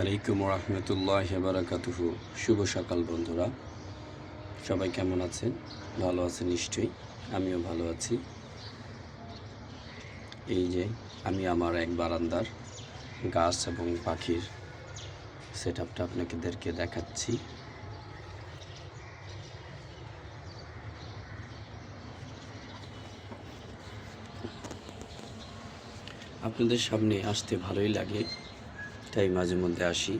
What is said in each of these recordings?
আলাইকুম রহমতুল্লাহ বারাকাতুহু। শুভ সকাল বন্ধুরা। সবাই কেমন আছেন? ভালো আছেন নিশ্চয়ই। আমিও ভালো আছি। এই যে আমি আমার এক বারান্দার গাছ এবং পাখির সেট আপটা আপনাদেরকে দেখাচ্ছি। আপনাদের সামনে আসতে ভালোই লাগে। তাই মাঝে মধ্যে আসি।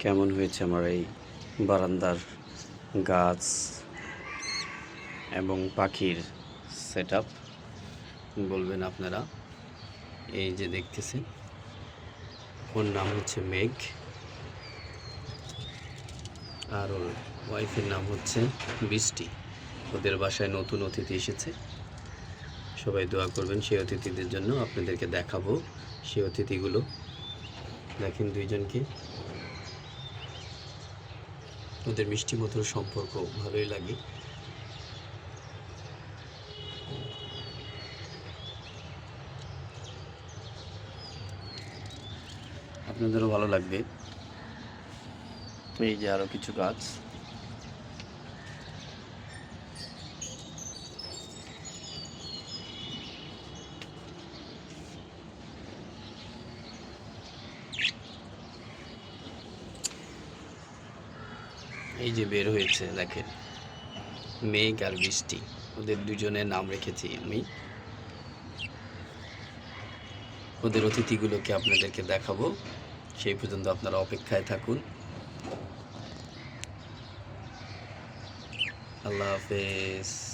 কেমন হয়েছে আমার এই বারান্দার গাছ এবং পাখির সেট বলবেন আপনারা। এই যে দেখতেছেন ওর নাম হচ্ছে মেঘ। আর ওর ওয়াইফের নাম হচ্ছে বৃষ্টি। ওদের বাসায় নতুন অতিথি এসেছে। সবাই দোয়া করবেন। সেই অতিথিদের জন্য আপনাদেরকে দেখাবো সেই অতিথিগুলো। দেখেন দুইজনকে। ওদের মিষ্টি মধুর সম্পর্ক ভালোই লাগে। আপনাদেরও ভালো লাগবে। এই যে আরও কিছু গাছ। এই যে বের হয়েছে, দেখেন। মেঘ আর বৃষ্টি, ওদের দুজনের নাম রেখেছি আমি। ওদের অতিথিগুলোকে আপনাদেরকে দেখাবো। সেই পর্যন্ত আপনারা অপেক্ষায় থাকুন। আল্লাহ হাফেজ।